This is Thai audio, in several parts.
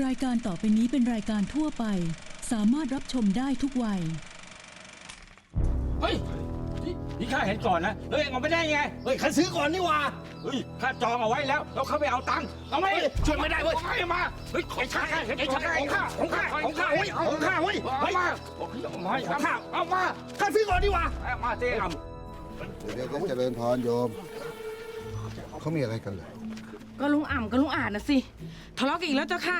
รายการต่อไปนี้เป็นรายการทั่วไป สามารถรับชมได้ทุกวัย เฮ้ยนี่นี่ข้าเห็นก่อนนะแล้วเองเอาไม่ได้ไง เฮ้ยข้าซื้อก่อนนี่หว่า เฮ้ยข้าจองเอาไว้แล้วแล้วเขาไปเอาตังค์เอาไหมเฮ้ยช่วยไม่ได้เว้ย อาให้มา เฮ้ยของข้าเห็นไอ้ของข้าข้าของข้าของข้าของข้าเว้ยของข้าเว้ยเอามาเอามาเอามาเอามาข้าซื้อก่อนดีกว่าเอามาเต้ลเดี๋ยวจะเจริญพรโยม เขามีอะไรกันเหรอ ก็ลุงอ่ำกับลุงอาจนะสิทะเลาะกันอีกแล้วเจ้าค่ะ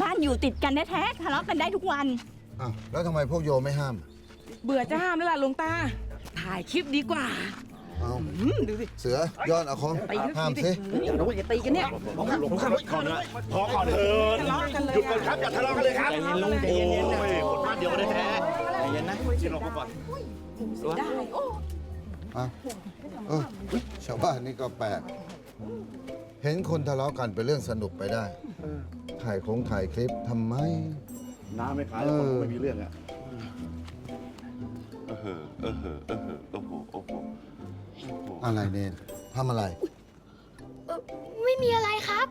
บ้านอยู่ติดกันแท้ๆทะเลาะกันได้ทุกวัน อ้าวแล้วทำไมพวกโยมไม่ห้าม เบื่อจะห้ามแล้วล่ะหลวงตา ถ่ายคลิปดีกว่าเอาอืมดูสิเสือยอดอาคมตีกันห้ามสิ อย่าอย่าตีกันเนี่ยของข้าของข้าเฮ้ยก่อนเลยพอก่อนเถิดทะเลาะกันเลยหยุดก่อนครับอะอย่าทะเลาะกันเลยครับใจเย็นลุงใจเย็นๆนะหมดบ้านเดียวกันแท้ใจเย็นนะชิลงก่อน ได้โอ้อ้าวเออชาวบ้านนี่ก็แปลก เห็นคนทะเลาะกันเป็นเรื่องสนุกไปได้ ถ่ายคงถ่ายคลิปทำไม น้ำไม่ขายแล้วคนไม่มีเรื่องอะเออเหอะเออเหอะเออเหอะโอ้โหโอ้โหโอ้โหอะไรเนนทำอะไร เอ่อไม่มีอะไรครับ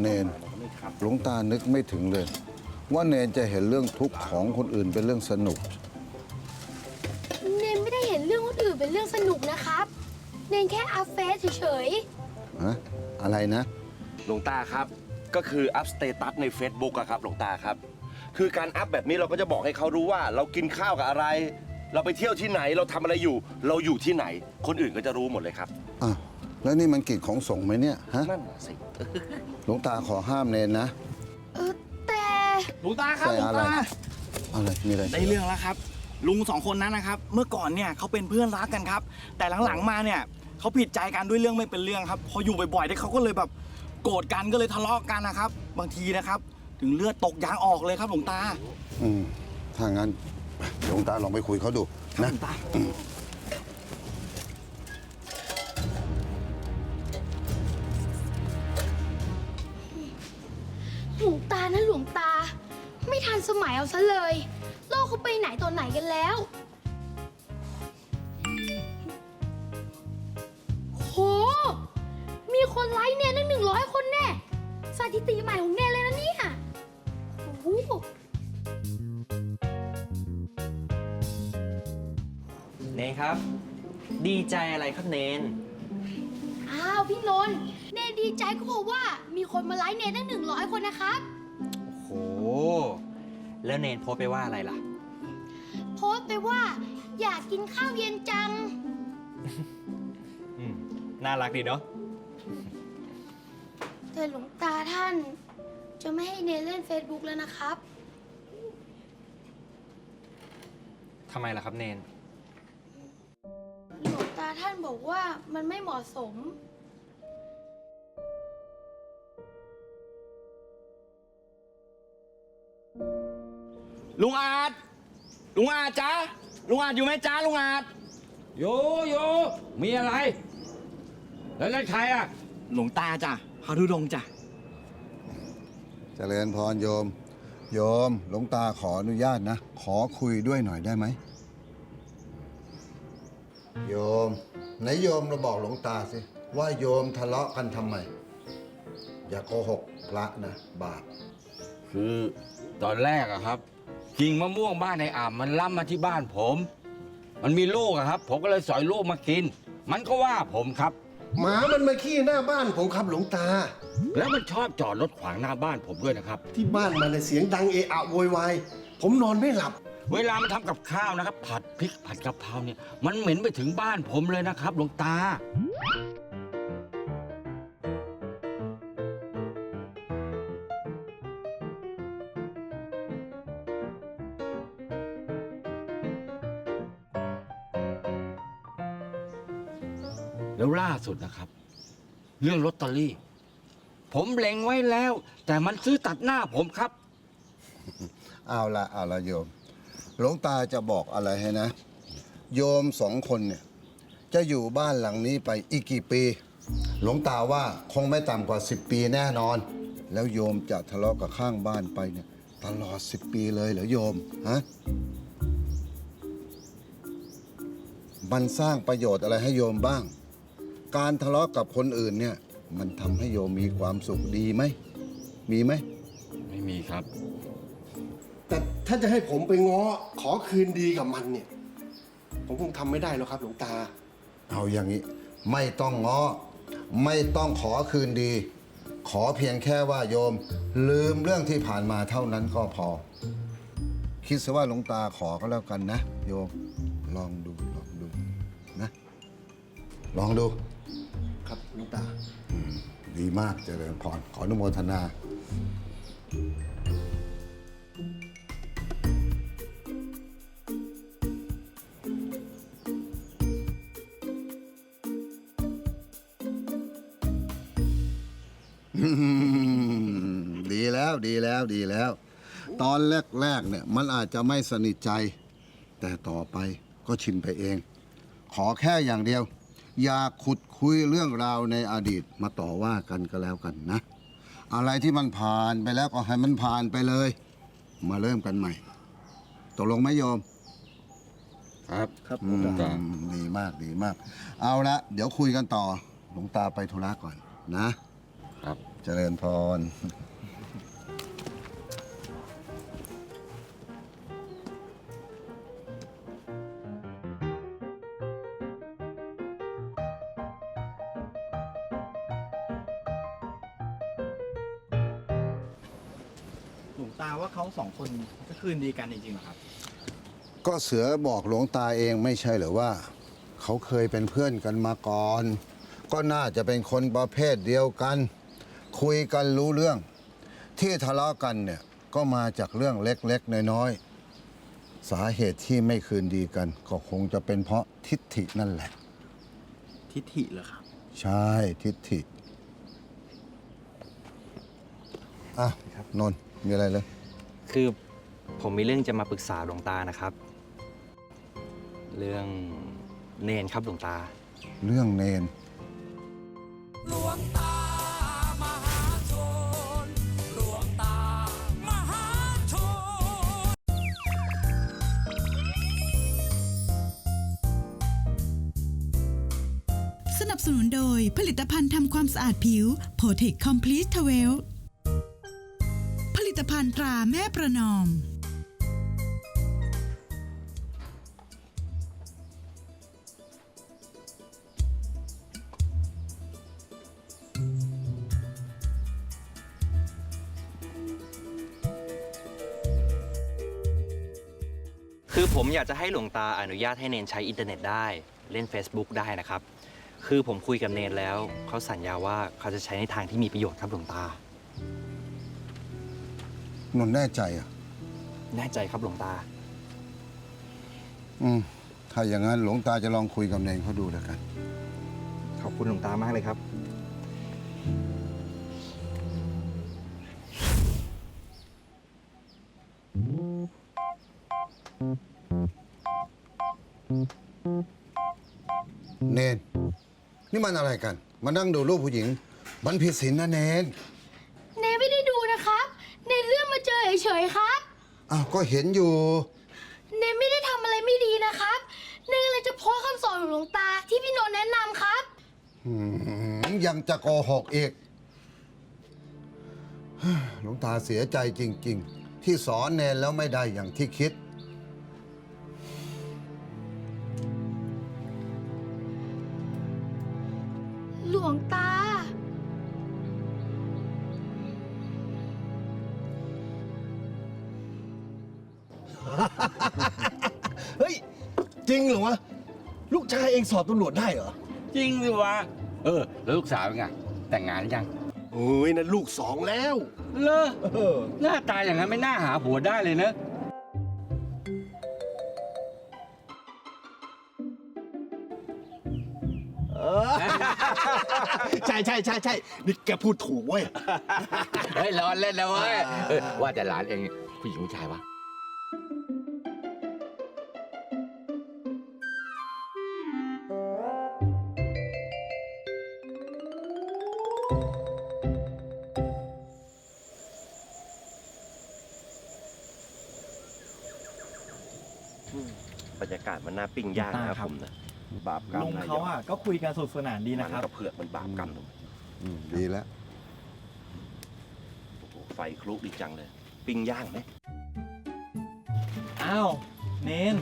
เนนหลวงตานึกไม่ถึงเลย ว่าเนนจะเห็นเรื่องทุกข์ของคนอื่นเป็นเรื่องสนุก เนนไม่ได้เห็นเรื่องคนอื่นเป็นเรื่องสนุกนะครับ เนนแค่อัพเฟซเฉยฮะ อะไรนะ หลวงตาครับ ก็คืออัพสเตตัสใน Facebook อะครับ หลวงตาครับ คือการอัพแบบนี้เราก็จะบอกให้เขารู้ว่า เรากินข้าวกับอะไร เราไปเที่ยวที่ไหน เราทำอะไรอยู่ เราอยู่ที่ไหน คนอื่นก็จะรู้หมดเลยครับ อะ แล้วนี่มันกิจของสงฆ์ไหมเนี่ยฮะนั่นน่ะสิหลวงตาขอห้ามเนนนะๆเออแต่หลวงตาครับใส่หลวงอะไรตาอะไรมีอะไรได้เรื่องแล้วครับ ลุงสองคนนั้นนะครับ เมื่อก่อนเนี่ยเขาเป็นเพื่อนรักกันครับ แต่หลังๆมาเนี่ยเขาผิดใจกันด้วยเรื่องไม่เป็นเรื่องครับ พออยู่บ่อยๆเนี่ยเขาก็เลยแบบโกรธกันก็เลยทะเลาะกันนะครับ บางทีนะครับ ถึงเลือดตกยางออกเลยครับหลวงตา อืมถ้างั้นหลวงตาลองไปคุยเขาดูหลนะวงตา ลวงตานะหลวงตา ไม่ทันสมัยเอาซะเลย โลกเขาไปไหนตอนไหนกันแล้วโหมีคนไลค์เนนตั้งหนึ่งร้อยคนแน่สถิติใหม่ของเนนเลยนะเนี่ยโอ้โหเนนครับ ดีใจอะไรครับเนน อ้าวพี่นนท์เนนดีใจก็เพราะว่ามีคนมาไลค์เนนตั้งหนึ่งร้อยคนนะครับ โห แล้วเนนโพสต์ไปว่าอะไรล่ะ โพสต์ไปว่า อยากกินข้าวเย็นจัง อืม น่ารักดีเนาะ แต่หลวงตาท่าน จะไม่ให้เนนเล่น Facebook แล้วนะครับ ทำไมล่ะครับเนนหลวงตา ท่านบอกว่ามันไม่เหมาะสม ลุงอาจ ลุงอาจจ้าลุงอาจอยู่ไหมจ้าลุงอาจโยโยมีอะไร แล้วนั่นใครอะ หลวงตาจ้ะพารุดงค์จ้ะเจริญพรโยม โยมหลวงตาขออนุญาตนะ ขอคุยด้วยหน่อยได้ไหม โยมไหนโยมเราบอกหลวงตาสิ ว่าโยมทะเลาะกันทำไม อย่าโกหกพระนะ บาปคือตอนแรกอะครับกิ่งมะม่วงบ้านในอ่ำมันล้ำมาที่บ้านผม มันมีลูกอะครับ ผมก็เลยสอยลูกมากิน มันก็ว่าผมครับ หมามันมาขี้หน้าบ้านผมครับหลวงตา แล้วมันชอบจอดรถขวางหน้าบ้านผมด้วยนะครับ ที่บ้านมันน่ะเสียงดังเอะอะโวยวายผมนอนไม่หลับ เวลามันทำกับข้าวนะครับ ผัดพริกผัดกะเพราเนี่ย มันเหม็นไปถึงบ้านผมเลยนะครับหลวงตา แล้วล่าสุดนะครับ เรื่องลอตเตอรี่ ผมเล็งไว้แล้ว แต่มันซื้อตัดหน้าผมครับ เอาละเอาละโยม หลวงตาจะบอกอะไรให้นะ โยมสองคนเนี่ย จะอยู่บ้านหลังนี้ไปอีกกี่ปี หลวงตาว่าคงไม่ต่ำกว่า 10 ปีแน่นอน แล้วโยมจะทะเลาะกับข้างบ้านไปเนี่ย ตลอด 10 ปีเลยเหรอโยมฮะมันสร้างประโยชน์อะไรให้โยมบ้าง การทะเลาะกับคนอื่นเนี่ย มันทำให้โยมมีความสุขดีไหม มีไหม ไม่มีครับ แต่ถ้าจะให้ผมไปง้อขอคืนดีกับมันเนี่ย ผมคงทำไม่ได้หรอกครับ หลวงตา เอาอย่างนี้ ไม่ต้องง้อ ไม่ต้องขอคืนดี ขอเพียงแค่ว่าโยม ลืมเรื่องที่ผ่านมาเท่านั้นก็พอ คิดซะว่าหลวงตาขอก็แล้วกันนะ โยมลองดูลองดูนะ ลองดู ครับหลวงตา ดีมากเจริญพรขออนุโมทนา ดีแล้วดีแล้วดีแล้ว ตอนแรกๆเนี่ย มันอาจจะไม่สนิทใจ แต่ต่อไปก็ชินไปเอง ขอแค่อย่างเดียว อย่าขุดคุยเรื่องราวในอดีตมาต่อว่ากันก็แล้วกันนะ อะไรที่มันผ่านไปแล้วก็ให้มันผ่านไปเลย มาเริ่มกันใหม่ตกลงไหมโยม ครับครับอืมดีมากดีมาก เอาละเดี๋ยวคุยกันต่อหลวงตาไปธุระก่อนนะ ครับเจริญพร หลวงตาว่าเขาสองคนจะคืนดีกันจริงๆเหรอครับ ก็เสือบอกหลวงตาเองไม่ใช่เหรือว่า เขาเคยเป็นเพื่อนกันมาก่อน ก็น่าจะเป็นคนประเภทเดียวกัน คุยกันรู้เรื่อง ที่ทะเลาะกันเนี่ยก็มาจากเรื่องเล็กๆ น้อยๆ สาเหตุที่ไม่คืนดีกัน ก็คงจะเป็นเพราะทิฏฐินั่นแหละ ทิฐิเหรอครับ ใช่ทิฏฐิ อะนนท์มีอะไรเลย คือผมมีเรื่องจะมาปรึกษาหลวงตานะครับ เรื่องเนนครับหลวงตา เรื่องเนน หลวง อาดผิวโ o เทคคอมพลีทเวลผลิตภัณฑ์ตราแม่ประนอม คือผมอยากจะให้หลวงตาอนุญาตให้เนนใช้อินเทอร์เน็ตได้ เล่น Facebook ได้นะครับ คือผมคุยกับเนนแล้ว เขาสัญญาว่าเขาจะใช้ในทางที่มีประโยชน์ครับหลวงตา นนท์แน่ใจอะ แน่ใจครับหลวงตา อืม ถ้าอย่างนั้นหลวงตาจะลองคุยกับเนนเขาดูแล้วกัน ขอบคุณหลวงตามากเลยครับ อะไรกัน มานั่งดูรูปผู้หญิง มันผิดศีลนะเนนเนไม่ได้ดูนะครับ เนเลื่อนมาเจอเฉยๆครับ อ้าวก็เห็นอยู่ เนไม่ได้ทำอะไรไม่ดีนะครับ เนก็เลยจะโพสต์คำสอนของหลวงตาที่พี่โนนท์แนะนำครับ อืมยังจะโกหกอีกหลวงตาเสียใจจริง ๆ ที่สอนเนนแล้วไม่ได้อย่างที่คิด หวงตา เฮ้ย จริงเหรอวะ ลูกชายเองสอบตำรวจได้เหรอ จริงสิวะ เออ แล้วลูกสาวเป็นไง แต่งงานหรือยัง โอ้ยนั่นลูกสองแล้ว เลอเออ หน้าตาอย่างนั้นไม่น่าหาผัวได้เลยเนอะ ช่ใช่ใช่ใช่นี่แกพูดถูกเว้ย เฮ้ยร้อนเล่นแล้วเว้ยเออว่าแต่หลานเองผู้หญิงผู้ชายวะบรรยากาศมันน่าปิ้งย่างนะครับผมนะ บาปกรรมลุงนายเขาอะก็คุยกันสนุกสนานดีมันะนครับกับเผือกมันบาปกรรมตรงอืมดีแล้ว โอ้โหไฟคลุกดีจังเลย ปิ้งย่างไหมอ้าวเนน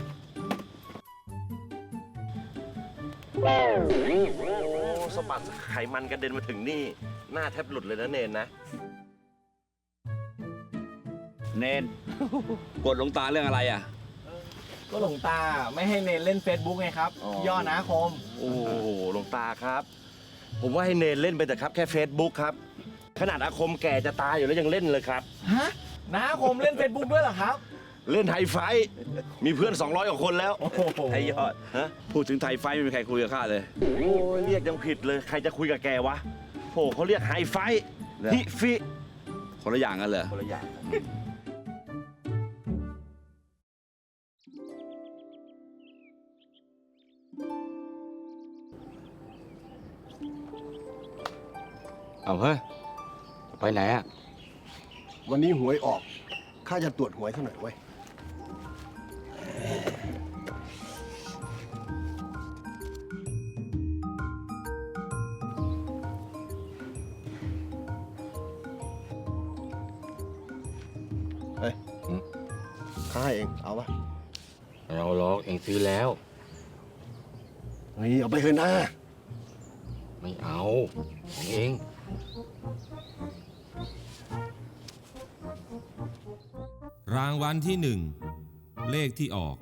โอ้สะบัดไขมันกระเด็นมาถึงนี่ หน้าแทบหลุดเลยนะเนนนะ เนนกดลงตาเรื่องอะไรอะ ก็หลวงตาไม่ให้เนนเล่น Facebook ไงครับ อ๋อ ย่อนะคม โอ้โหหลวงตาครับ ผมว่าให้เนนเล่นไปแต่ครับแค่ Facebook ครับ ขนาดอาคมแก่จะตายอยู่แล้วยังเล่นเลยครับ ฮะนะคมเล่น Facebook ด้วยเหรอครับ เล่นไทยไฟท์มีเพื่อน 200กว่าคนแล้วโอ้โห ไอยอดฮะพูดถึงไทยไฟท์ไม่มีใครคุยกับข้าเลย โอ้ยเรียกยังผิดเลยใครจะคุยกับแกวะโหเขาเรียกไฮไฟท์เหรอฮิฟิคนละอย่างกันเหรอคนละอย่าง เอาเฮ้ย ไปไหนอะวันนี้หวยออก ข้าจะตรวจหวยเท่าไหร่อยเว้ย เฮ้ยอืมข้าให้เอง เอาปะเราหรอกเองซื้อแล้ว เฮ้ย เอาไปเถอะนะ ไม่เอาของเอง รางวัลที่หนึ่ง เลขที่ออก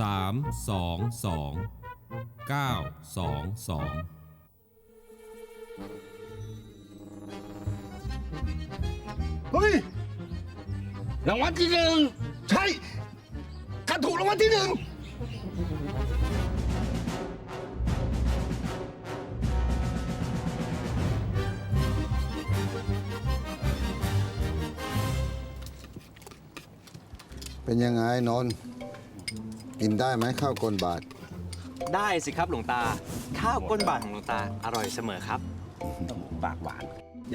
สามสองสองเก้าสองสองเฮ้ย รางวัลที่หนึ่ง ใช่ข้าถูกรางวัลที่หนึ่ง เป็นยังไงนนท์กินได้ไหมข้าวกลนบาท ได้สิครับหลวงตา ข้าวก้นบาทของหลวงตาอร่อยเสมอครับ ปากหวาน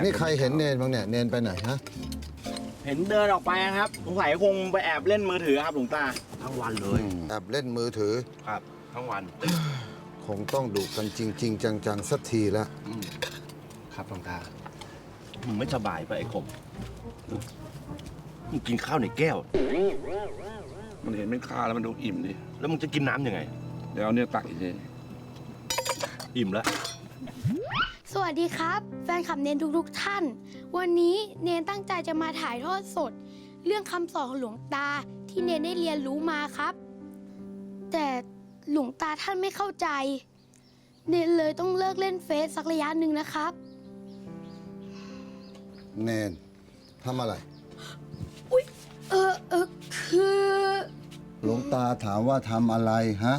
นี่ใครเห็นเนนบ้างเนี่ย เนนไปไหนฮะ เห็นเดินออกไปนะครับสงสัยคงไปแอบเล่นมือถือครับหลวงตา ทั้งวันเลยแอบเล่นมือถือ ครับ ทั้งวันคงต้องดุกันจริง ๆ จังๆ สักทีละ ครับหลวงตามึงไม่สบายไปะไอ้คม มึงกินข้าวในแก้ว มันเห็นเป็นข้าวแล้วมันดูอิ่มดิ แล้วมึงจะกินน้ำยังไง เดี๋ยวเอาเนี่ยตักอีกทีอิ่มแล้ว สวัสดีครับ แฟนคลับเนนทุกๆท่าน วันนี้เนนตั้งใจจะมาถ่ายทอดสด เรื่องคำสอนของหลวงตาที่เนนได้เรียนรู้มาครับ แต่หลวงตาท่านไม่เข้าใจ เนนเลยต้องเลิกเล่นเฟซสักระยะหนึ่งนะครับ เนนทำอะไร เออเออคือ หลวงตาถามว่าทำอะไรฮะ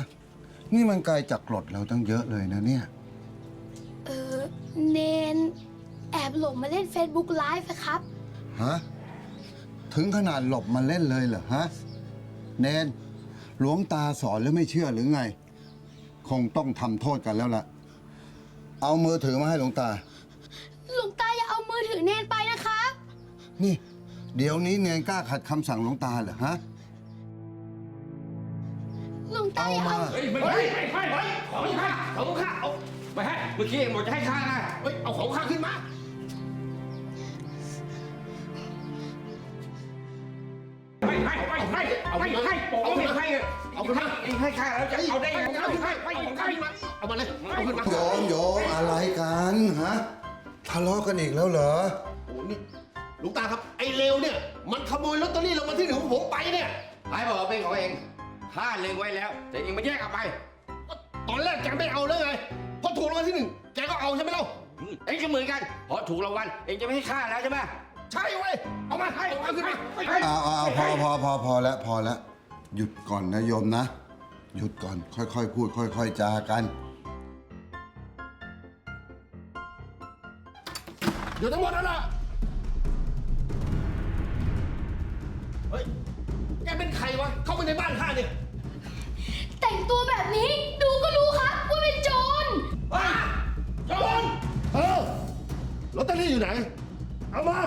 นี่มันไกลจากกรดเราตั้งเยอะเลยนะเนี่ย เออเนน แอบหลงมาเล่น Facebook Live อะครับ ฮะ ถึงขนาดหลบมาเล่นเลยเหรอฮะ เนน หลวงตาสอนแล้วไม่เชื่อหรือไง คงต้องทำโทษกันแล้วล่ะ เอามือถือมาให้หลวงตา หลวงตาอย่าเอามือถือเนนไปนะครับ นี่ เดี๋ยวนี้เนนกล้าขัดคำสั่งหลวงตาเหรอฮะ หลวงตาอย่าเอา เฮ้ยไม่ให้ไม่ให้ไม่ของข้าของข้าเอาไม่ให้เมื่อกี้เองบอกจะให้ข้านะเฮ้ยเอาของข้าขึ้นมา ไม่ให้ไม่ให้เอาไม่ให้เอาไม่ให้เอาขึ้นมาเองให้ข้าแล้วจะเอาได้ยังไงเอาขึ้นมาเอาขึ้นมาเอามาเลยเอาขึ้นมาโยมโยมอะไรกันฮะทะเลาะกันอีกแล้วเหรอ โอ้โหนี่ห ลุงตาครับ ไอ้เลวเนี่ย มันขโมยลอตเตอรี่รางวัลที่หนึ่งของผมไปเนี่ยใครบอกว่าเป็นของเองข้าเล็งไว้แล้ว แต่เองมาแยกเอาไป ตอนแรกแกไม่เอาเลยไงพอถูกรางวัลที่หนึ่งแกก็เอาใช่ไหมเล่าอืมเองก็เหมือนกันพอถูกรางวัลเองจะไม่ให้ข้าแล้วใช่ไหมใช่เว้ยเอามาให้เอาขึ้นมาให้เอาเอาเอาพอพอพอพอแล้วพอแล้วหยุดก่อนนะโยมนะ หยุดก่อนค่อยๆพูด ค่อย ๆ จากันอยู่ทั้งหมดนั่นแหละ เข้าไปในบ้านข้าเนี่ยแต่งตัวแบบนี้ดูก็รู้ครับว่าเป็นโจรบ้าโจรเออลอตเตอรี่อยู่ไหน เอามา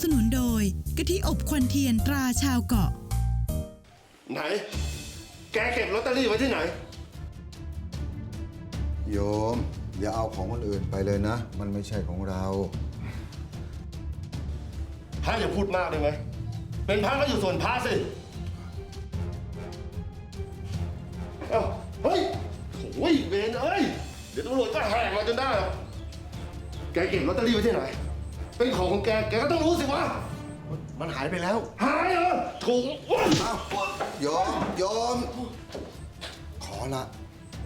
สนับสนุนโดยกะทิอบควันเทียนตราชาวเกาะ ไหน แกเก็บลอตเตอรี่ไว้ที่ไหน โยม อย่าเอาของคนอื่นไปเลยนะ มันไม่ใช่ของเรา พระอย่าพูดมากได้ไหม เป็นพระก็อยู่ส่วนพระสิ เอ้า เฮ้ยโอ้ยเวรเอ้ย เดี๋ยวตำรวจก็แหกมาจนได้หรอกแกเก็บลอตเตอรี่ไว้ที่ไหน เป็นของของแก แกก็ต้องรู้สิวะ มันหายไปแล้ว หายเหรอถูกโอ๊ยโยมโยมขอละ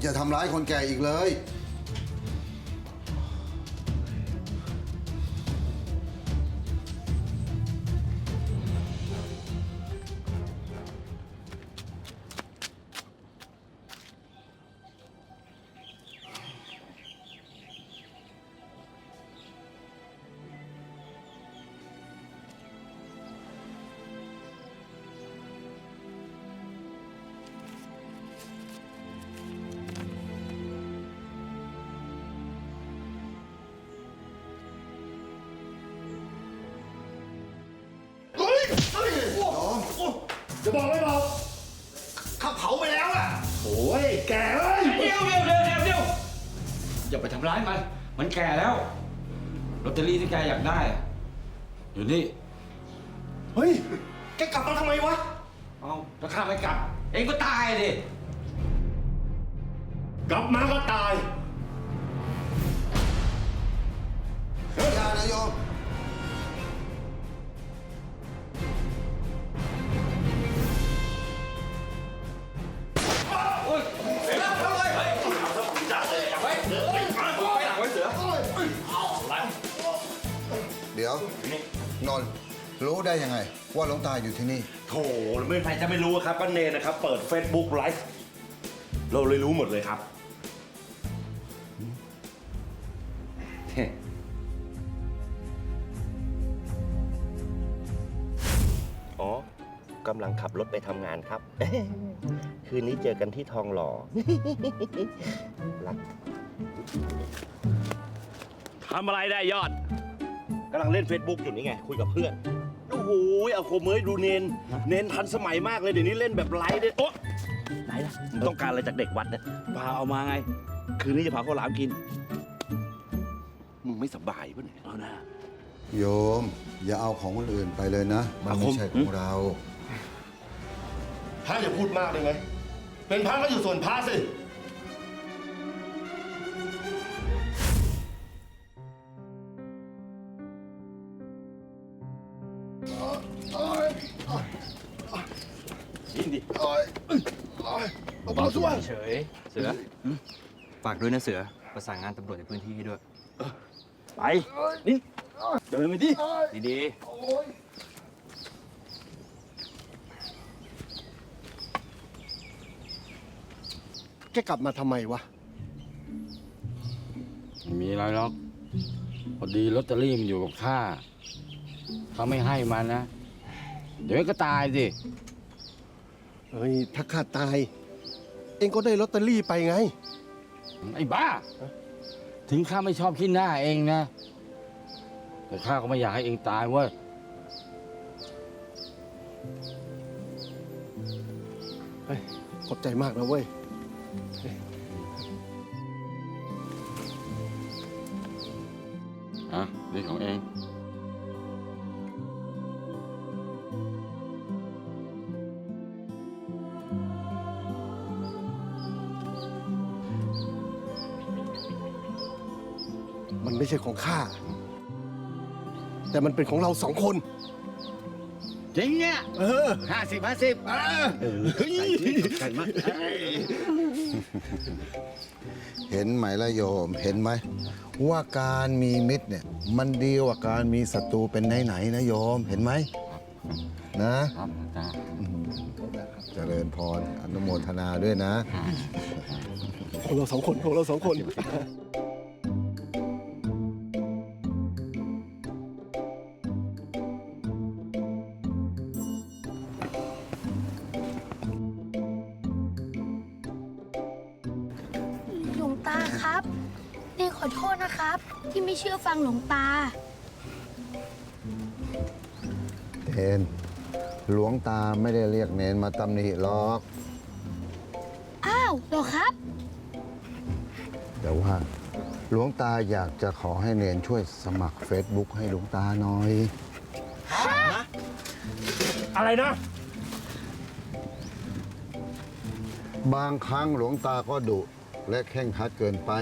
อย่าทำร้ายคนแก่อีกเลย บอกไม่บอกข้าเผาไปแล้วอะโอ้ยแกเอ้ยเดี๋ยวเดี๋ยวเดี๋ยวเดี๋ยวเดี๋ยวอย่าไปทำร้ายมัน มันแก่แล้วลอตเตอรี่ที่แกอยากได้อะอยู่นี่ เฮ้ย แกกลับมาทำไมวะ เอาถ้าข้าไม่กลับ เองก็ตายดิ กลับมาก็ตายอย่านะโยม รู้ได้ยังไง ว่าหลวงตาอยู่ที่นี่ โถไม่ใครจะไม่รู้ครับก็เนนนะครับ เปิด Facebook ไลฟ์เราเลยรู้หมดเลยครับ อ๋อกำลังขับรถไปทำงานครับ คืนนี้เจอกันที่ทองหล่อ รักทำอะไรได้ยอดกำลังเล่น Facebook อยู่นี่ไง คุยกับเพื่อน โอ้โหเอาโคมเอ้ยดูเนน เนนทันสมัยมากเลยเดี๋ยวนี้เล่นแบบไลฟ์ด้วยโอ๊ะไหนล่ะมึงต้องการอะไรจากเด็กวัดเนี่ยพาเอามาไง คืนนี้จะพาข้าวหลามกินมึงไม่สบายปะเนี่ยเอานะ โยม อย่าเอาของคนอื่นไปเลยนะ มันไม่ใช่ของเรา พระอย่าพูดมากได้ไหมเป็นพระก็อยู่ส่วนพระสิ เฉยเสืออฝากด้วยนะเสือ ประสานงานตำรวจในพื้นที่ให้ด้วย ไป นี่ เดินไปดิดีแกกลับมาทำไมวะ ไม่มีอะไรหรอก พอดีลอตเตอรี่มันอยู่กับข้าเขาไม่ให้มันนะ เดี๋ยวก็ตายสิ เฮ้ย ถ้าข้าตายเองก็ได้ลอตเตอรี่ไปไง ไอ้บ้า ถึงข้าไม่ชอบขี้หน้าเองนะ แต่ข้าก็ไม่อยากให้เองตายเว้ย เฮ้ย ขอบใจมากนะเว้ย อะนี่ของเอง ช่ของข้า แต่มันเป็นของเราสองคน จริงเนี่ยเออห้าสิบห้าสิบเออเฮ้ยใจมากใจมากเห็นไหมละโยมเห็นไหม ว่าการมีมิตรเนี่ยมันดีกว่าการมีศัตรูเป็นไหนๆนะโยมเห็นไหมนะคเจริญพรอนุโมทนาด้วยนะ ของเราสองคนของเราสองคน 50 ไม่เชื่อฟังหลวงตา เนนหลวงตาไม่ได้เรียกเนนมาตำหนิหรอก อ้าวเหรอครับ แต่ว่าหลวงตาอยากจะขอให้เนนช่วยสมัคร Facebook ให้หลวงตาหน่อย อะไรนะ บางครั้งหลวงตาก็ดุและแข่งขัดเกินไป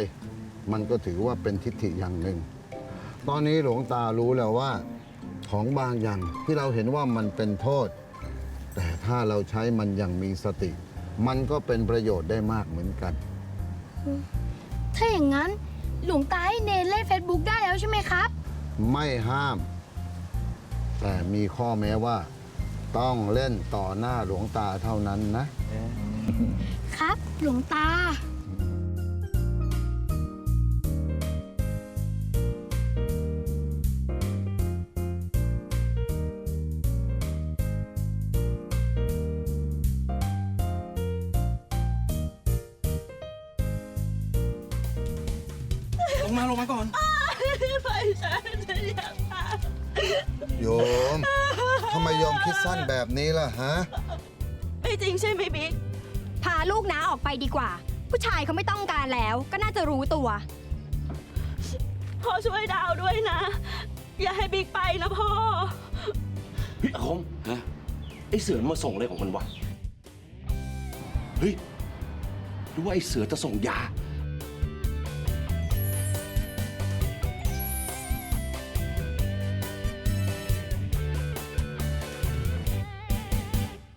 มันก็ถือว่าเป็นทิฏฐิอย่างหนึ่ง ตอนนี้หลวงตารู้แล้วว่าของบางอย่างที่เราเห็นว่ามันเป็นโทษ แต่ถ้าเราใช้มันอย่างมีสติ มันก็เป็นประโยชน์ได้มากเหมือนกัน ถ้าอย่างนั้น หลวงตาให้เนนเล่น Facebook ได้แล้วใช่ไหมครับ ไม่ห้าม แต่มีข้อแม้ว่า ต้องเล่นต่อหน้าหลวงตาเท่านั้นนะ ครับ หลวงตา งมาลงมาก่อนโยมทำไมโยมคิดสั้นแบบนี้ล่ะฮะ ไม่จริงใช่ไหมบิ๊ก พาลูกน้าออกไปดีกว่า ผู้ชายเขาไม่ต้องการแล้วก็น่าจะรู้ตัว พ่อช่วยดาวด้วยนะ อย่าให้บิ๊กไปนะพ่อ เฮ้ยอาคมฮะไอเสือมันมาส่งอะไรของมันวะ เฮ้ยหรือว่าไอเสือจะส่งยา